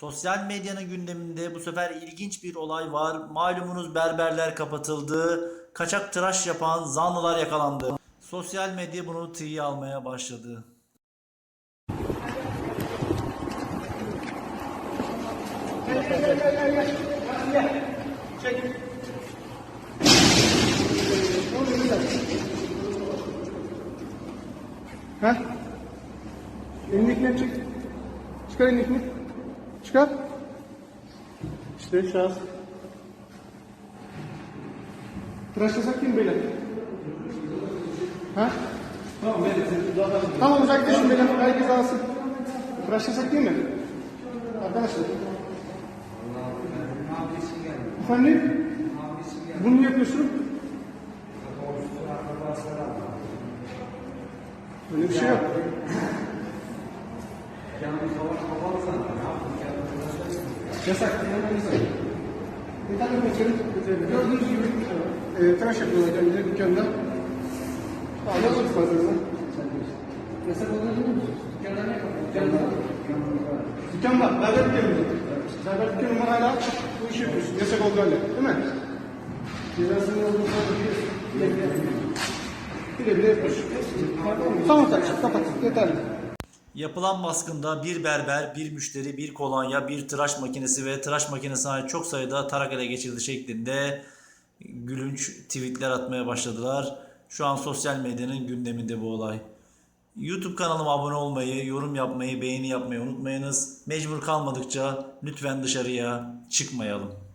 Sosyal medyanın gündeminde bu sefer ilginç bir olay var. Malumunuz berberler kapatıldı. Kaçak tıraş yapan zanlılar yakalandı. Sosyal medya bunu tiye almaya başladı. Ha? Elindekini çek. Çıkar elindekini. Çıkar. İşte şahıs. Tıraşlasak mi beyler? Ha? Tamam beyler. Tamam uzaklaşın beyler. Herkes alsın. Tıraşlasak değil mi? Arkadaşlar. Efendim? Bunu niye yapıyorsun? Öyle bir şey yok. Yasak. Yasak. Bir tane geçelim. Gördüğünüz gibi e, tıraş yapıyorlar kendileri dükkanda. Anladınız fazlasını. Yasak olduğunu biliyor musunuz? Dükkanda ne yapıyor? Dükkanda. Dükkanda. Berber dükkanı. Berber dükkanı var hala. Bu işi yapıyorsun. Yasak olduğu halde. Değil mi? Cezasının olduğunu biliyorsun. Bile bile yapıyorsun. Tamam kardeşim kapat. Yeterli. Yapılan baskında bir berber, bir müşteri, bir kolonya, bir tıraş makinesi ve tıraş makinesine ait çok sayıda tarak ele geçirildi şeklinde gülünç tweetler atmaya başladılar. Şu an sosyal medyanın gündeminde bu olay. YouTube kanalıma abone olmayı, yorum yapmayı, beğeni yapmayı unutmayınız. Mecbur kalmadıkça lütfen dışarıya çıkmayalım.